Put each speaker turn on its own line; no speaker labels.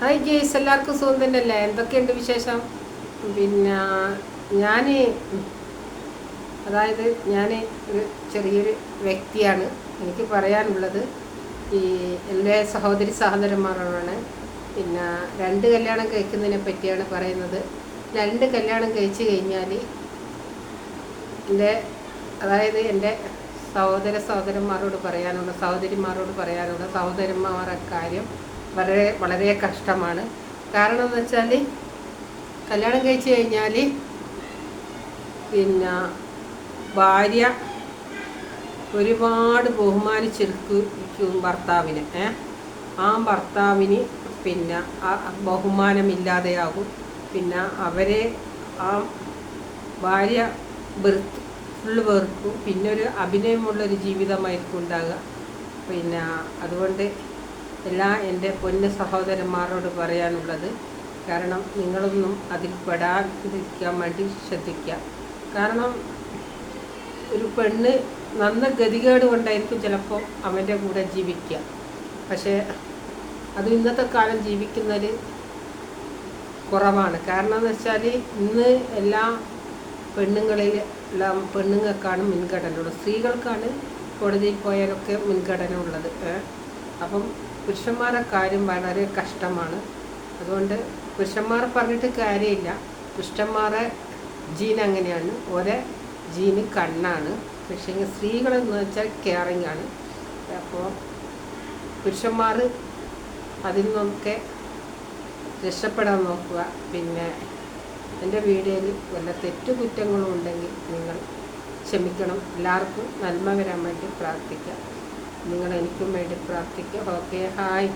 Hi Jaise എല്ലാവർക്കും സുഖം തന്നെയല്ലേ? എന്തൊക്കെയുണ്ട് വിശേഷം? പിന്നെ ഞാൻ അതായത് ഞാൻ ഒരു ചെറിയൊരു വ്യക്തിയാണ്. എനിക്ക് പറയാനുള്ളത് ഈ എന്റെ സഹോദരി സഹോദരന്മാരോടാണ്. പിന്നെ രണ്ട് കല്യാണം കഴിക്കുന്നതിനെ പറ്റിയാണ് പറയുന്നത്. രണ്ട് കല്യാണം കഴിച്ചു കഴിഞ്ഞാൽ എന്റെ അതായത് എന്റെ സഹോദര സഹോദരന്മാരോട് പറയാനുള്ള സഹോദരിമാരോട് പറയാനുള്ള സഹോദരന്മാരുടെ കാര്യം വളരെ വളരെ കഷ്ടമാണ്. കാരണം എന്ന് വെച്ചാൽ കല്യാണം കഴിച്ചു കഴിഞ്ഞാൽ പിന്നെ ഭാര്യ ഒരുപാട് ബഹുമാനിച്ചെടുക്കും ഭർത്താവിനെ. ഏ? ആ ഭർത്താവിന് പിന്നെ ആ ബഹുമാനമില്ലാതെയാകും. പിന്നെ അവരെ ആ ഭാര്യ വെറുത്ത് ഫുള്ള് വെറുക്കും. പിന്നെ ഒരു അഭിനയമുള്ളൊരു ജീവിതമായിരിക്കും ഉണ്ടാകുക പിന്നെ അതുകൊണ്ട് എല്ലാ എന്റെ പൊന്ന് സഹോദരന്മാരോട് പറയാനുള്ളത് കാരണം നിങ്ങളൊന്നും അതിൽ പെടാതിരിക്കാൻ വേണ്ടി ശ്രദ്ധിക്കുക. കാരണം ഒരു പെണ്ണ് നന്ന ഗതികേട് കൊണ്ടായിരിക്കും ചിലപ്പോൾ അവന്റെ കൂടെ ജീവിക്കുക. പക്ഷേ അത് ഇന്നത്തെ കാലം ജീവിക്കുന്നതിൽ കുറവാണ്. കാരണം എന്ന് വെച്ചാൽ ഇന്ന് എല്ലാ പെണ്ണുങ്ങളിൽ പെണ്ണുങ്ങൾക്കാണ് മുൻഗണന ഉള്ളത്. സ്ത്രീകൾക്കാണ് കോടതിയിൽ പോയാലൊക്കെ മുൻഗണന ഉള്ളത്? അപ്പം പുരുഷന്മാരുടെ കാര്യം വളരെ കഷ്ടമാണ്. അതുകൊണ്ട് പുരുഷന്മാർ പറഞ്ഞിട്ട് കാര്യമില്ല. പുരുഷന്മാരെ ജീൻ അങ്ങനെയാണ്. ഒരേ ജീന് കണ്ണാണ്. പക്ഷേ സ്ത്രീകളെന്ന് വെച്ചാൽ കെയറിങ് ആണ്. അപ്പോൾ പുരുഷന്മാർ അതിൽ നിന്നൊക്കെ രക്ഷപ്പെടാൻ നോക്കുക. പിന്നെ എന്റെ വീഡിയോയിൽ വല്ല തെറ്റുകുറ്റങ്ങളും ഉണ്ടെങ്കിൽ നിങ്ങൾ ക്ഷമിക്കണം. എല്ലാവർക്കും നന്മ വരാൻ വേണ്ടി പ്രാർത്ഥിക്കാം. നിങ്ങൾ എനിക്കും വേണ്ടി പ്രാർത്ഥിക്കുക ഓക്കെ. ഹായ്.